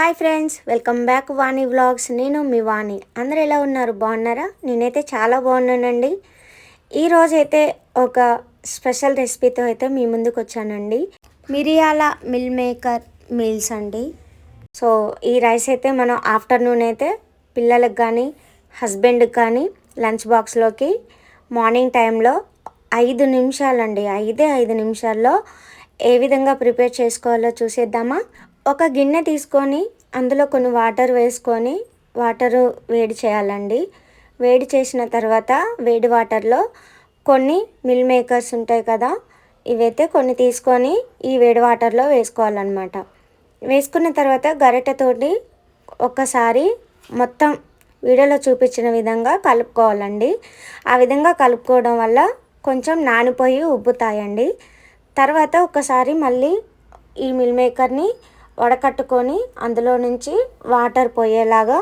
Hi friends welcome back Vani vlogs. నేను మీ వాణి. అందరు ఎలా ఉన్నారు? బాగున్నారా? నేనైతే చాలా బాగున్నానండి. ఈరోజైతే ఒక స్పెషల్ రెసిపీతో అయితే మీ ముందుకు వచ్చానండి. మిరియాల మిల్ మేకర్ మీల్స్ అండి. సో ఈ రైస్ అయితే మనం ఆఫ్టర్నూన్ అయితే పిల్లలకు కానీ హస్బెండ్కి కానీ లంచ్ బాక్స్లోకి మార్నింగ్ టైంలో ఐదు నిమిషాలండి. ఐదే ఐదు నిమిషాల్లో ఏ విధంగా ప్రిపేర్ చేసుకోవాలో చూసేద్దామా? ఒక గిన్నె తీసుకొని అందులో కొన్ని వాటర్ వేసుకొని వాటరు వేడి చేయాలండి. వేడి చేసిన తర్వాత వేడి వాటర్లో కొన్ని మిల్ మేకర్స్ ఉంటాయి కదా ఇవైతే కొన్ని తీసుకొని ఈ వేడి వాటర్లో వేసుకోవాలన్నమాట. వేసుకున్న తర్వాత గరిటెతోటి ఒక్కసారి మొత్తం వీడియోలో చూపించిన విధంగా కలుపుకోవాలండి. ఆ విధంగా కలుపుకోవడం వల్ల కొంచెం నానిపోయి ఉబ్బుతాయండి. తర్వాత ఒకసారి మళ్ళీ ఈ మిల్ మేకర్ని వడకట్టుకొని అందులో నుంచి వాటర్ పోయేలాగా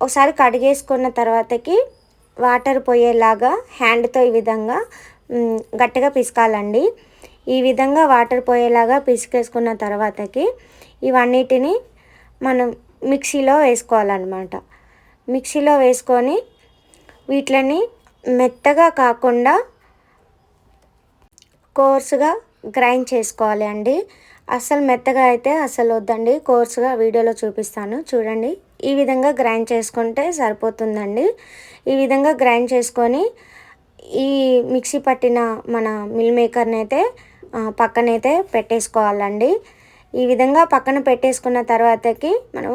ఒకసారి కడిగేసుకున్న తర్వాతకి వాటర్ పోయేలాగా హ్యాండ్తో ఈ విధంగా గట్టిగా పిసకాలండి. ఈ విధంగా వాటర్ పోయేలాగా పిసికేసుకున్న తర్వాతకి ఇవన్నిటిని మనం మిక్సీలో వేసుకోవాలన్నమాట. మిక్సీలో వేసుకొని వీటిని మెత్తగా కాకుండా కోర్సుగా గ్రైండ్ చేసుకోవాలి అండి. అస్సలు మెత్తగా అయితే అస్సలు వద్దండి. కోర్సుగా వీడియోలో చూపిస్తాను. చూడండి. ఈ విధంగా గ్రైండ్ చేసుకుంటే సరిపోతుందండి. ఈ విధంగా గ్రైండ్ చేసుకొని ఈ మిక్సీ పట్టిన మన మిల్ మేకర్ని అయితే పక్కనైతే పెట్టేసుకోవాలండి. ఈ విధంగా పక్కన పెట్టేసుకున్న తర్వాతకి మనం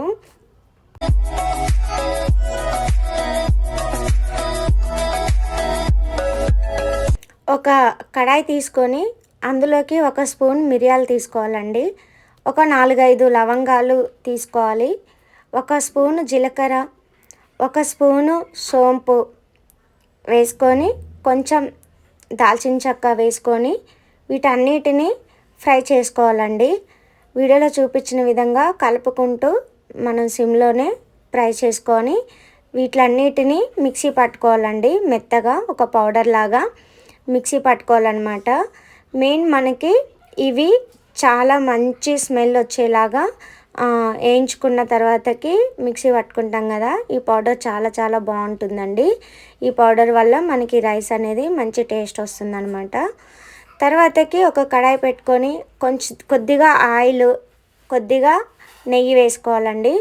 ఒక కడాయి తీసుకొని అందులోకి ఒక స్పూన్ మిరియాలు తీసుకోవాలండి. ఒక నాలుగైదు లవంగాలు తీసుకోవాలి. ఒక స్పూను జీలకర్ర. ఒక స్పూను సోంపు వేసుకొని కొంచెం దాల్చిన చెక్క వేసుకొని వీటన్నిటిని ఫ్రై చేసుకోవాలండి. వీడియోలో చూపించిన విధంగా కలుపుకుంటూ మనం సిమ్లోనే ఫ్రై చేసుకొని వీటిలన్నిటిని మిక్సీ పట్టుకోవాలండి. మెత్తగా ఒక పౌడర్ లాగా మిక్సీ పట్టుకోవాలన్నమాట. మెయిన్ మనకి ఇవి చాలా మంచి స్మెల్ వచ్చేలాగా వేయించుకున్న తర్వాతకి మిక్సీ పట్టుకుంటాం కదా. ఈ పౌడర్ చాలా చాలా బాగుంటుందండి. ఈ పౌడర్ వల్ల మనకి రైస్ అనేది మంచి టేస్ట్ వస్తుందన్నమాట. తర్వాతకి ఒక కడాయి పెట్టుకొని కొంచెం కొద్దిగా ఆయిల్ కొద్దిగా నెయ్యి వేసుకోవాలండి.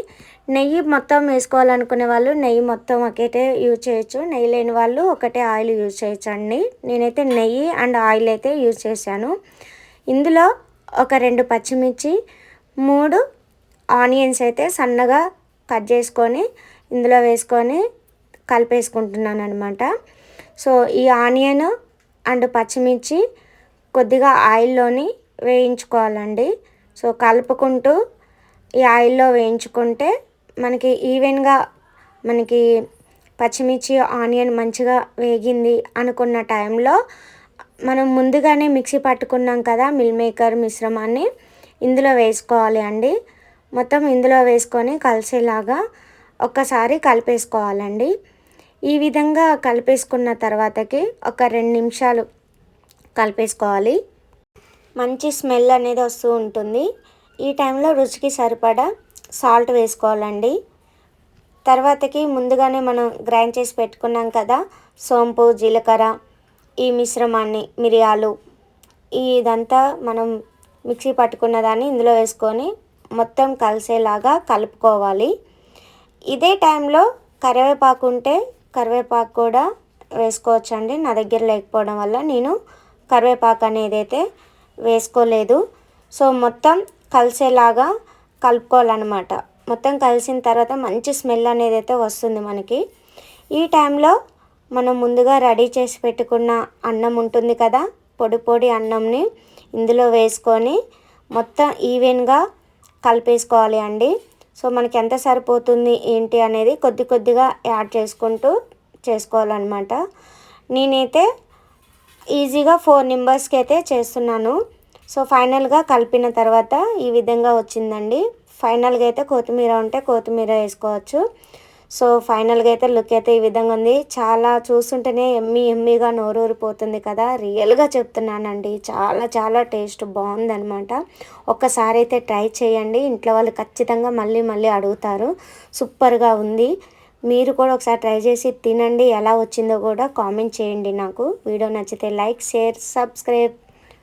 నెయ్యి మొత్తం వేసుకోవాలనుకునే వాళ్ళు నెయ్యి మొత్తం ఒకటే యూజ్ చేయొచ్చు. నెయ్యి లేని వాళ్ళు ఒకటే ఆయిల్ యూజ్ చేయొచ్చు అండి నేనైతే నెయ్యి అండ్ ఆయిల్ అయితే యూజ్ చేశాను. ఇందులో ఒక రెండు పచ్చిమిర్చి మూడు ఆనియన్స్ అయితే సన్నగా కట్ చేసుకొని ఇందులో వేసుకొని కలిపేసుకుంటున్నాను అనమాట సో ఈ ఆనియన్ అండ్ పచ్చిమిర్చి కొద్దిగా ఆయిల్లోని వేయించుకోవాలండి. సో కలుపుకుంటూ ఈ ఆయిల్లో వేయించుకుంటే మనకి ఈవెన్గా మనకి పచ్చిమిర్చి ఆనియన్ మంచిగా వేగింది అనుకున్న టైంలో మనం ముందుగానే మిక్సీ పట్టుకున్నాం కదా మిల్ మేకర్ మిశ్రమాన్ని ఇందులో వేసుకోవాలి అండి. మొత్తం ఇందులో వేసుకొని కలిసేలాగా ఒక్కసారి కలిపేసుకోవాలండి. ఈ విధంగా కలిపేసుకున్న తర్వాతకి ఒక రెండు నిమిషాలు కలిపేసుకోవాలి. మంచి స్మెల్ అనేది వస్తూ ఉంటుంది. ఈ టైంలో రుచికి సరిపడా సాల్ట్ వేసుకోవాలండి. తర్వాతకి ముందుగానే మనం గ్రైండ్ చేసి పెట్టుకున్నాం కదా సోంపు జీలకర్ర ఈ మిశ్రమాన్ని మిరియాలు ఇదంతా మనం మిక్సీ పట్టుకున్న దాన్ని ఇందులో వేసుకొని మొత్తం కలిసేలాగా కలుపుకోవాలి. ఇదే టైంలో కరివేపాకు ఉంటే కరివేపాకు కూడా వేసుకోవచ్చండి. నా దగ్గర లేకపోవడం వల్ల నేను కరివేపాకు అనేది అయితే వేసుకోలేదు. సో మొత్తం కలిసేలాగా కలుపుకోవాలన్నమాట. మొత్తం కలిసిన తర్వాత మంచి స్మెల్ అనేది అయితే వస్తుంది మనకి. ఈ టైంలో మనం ముందుగా రెడీ చేసి పెట్టుకున్న అన్నం ఉంటుంది కదా పొడి పొడి అన్నంని ఇందులో వేసుకొని మొత్తం ఈవెన్గా కలిపేసుకోవాలి అండి. సో మనకి ఎంత సరిపోతుంది ఏంటి అనేది కొద్ది కొద్దిగా యాడ్ చేసుకుంటూ చేసుకోవాలన్నమాట. నేనైతే ఈజీగా ఫోర్ మెంబర్స్కి అయితే చేస్తున్నాను. సో ఫైనల్గా కలిపిన తర్వాత ఈ విధంగా వచ్చిందండి. ఫైనల్గా అయితే కొత్తిమీర ఉంటే కొత్తిమీర వేసుకోవచ్చు. సో ఫైనల్గా అయితే లుక్ అయితే ఈ విధంగా ఉంది. చాలా చూస్తుంటేనే ఎమ్మి ఎమ్మిగా నోరూరిపోతుంది కదా. రియల్గా చెప్తున్నానండి. చాలా చాలా టేస్ట్ బాగుందనమాట ఒక్కసారి అయితే ట్రై చేయండి. ఇంట్లో వాళ్ళు ఖచ్చితంగా మళ్ళీ మళ్ళీ అడుగుతారు. సూపర్గా ఉంది. మీరు కూడా ఒకసారి ట్రై చేసి తినండి. ఎలా వచ్చిందో కూడా కామెంట్ చేయండి నాకు. వీడియో నచ్చితే like share subscribe.